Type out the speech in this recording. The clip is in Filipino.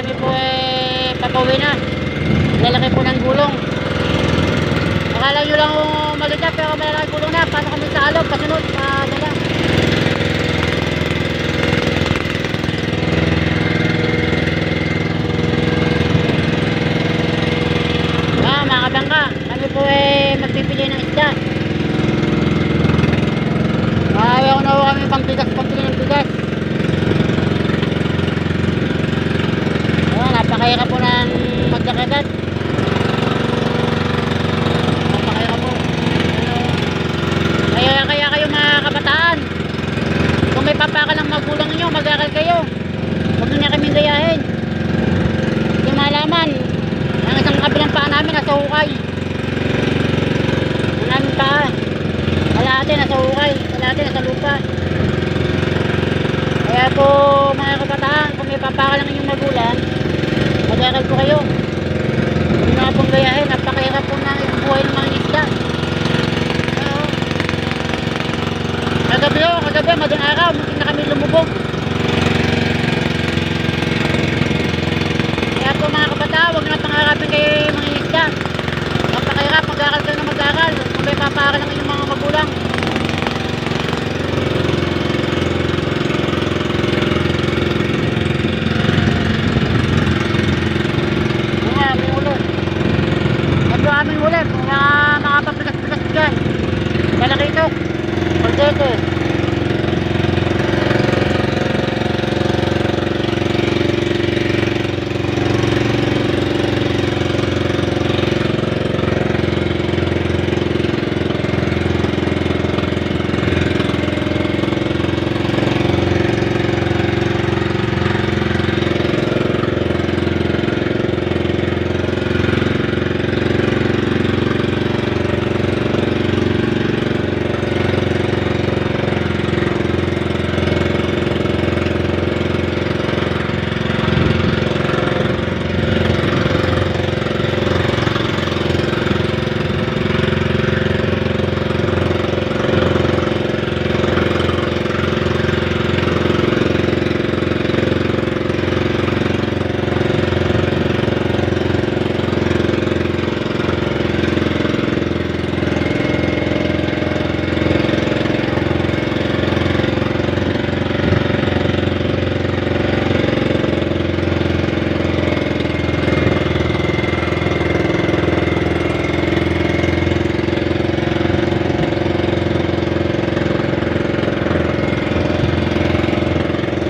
kami po eh papauwi na. Lalaki po ng gulong. Akala nyo lang maliit na, pero malalaki gulong na. Pasok kami sa alog, pasunod, padala. Ah, mga kabangka, po eh magpipili ng isda. Ayaw na ho kami pampigas, pampili ng bigas. Napakahirap po ng magdakagat. Napakahirap po. Kaya, kaya kayo mga kabataan, kung may papaka ng magulang ninyo, mag-aral kayo. Huwag nyo kaming gayahin. Hindi malaman, ang isang kabilang paa namin nasa hukay. Ang aming paa. Kalahati nasa hukay, kalahati nasa lupa. Kaya po mga kabataan, kung may papaka ng inyong magulang, mag-aral po kayo. Huwag na pong gayahin, napakahirap po ng buhay ng mga isda. Oo. Kagabi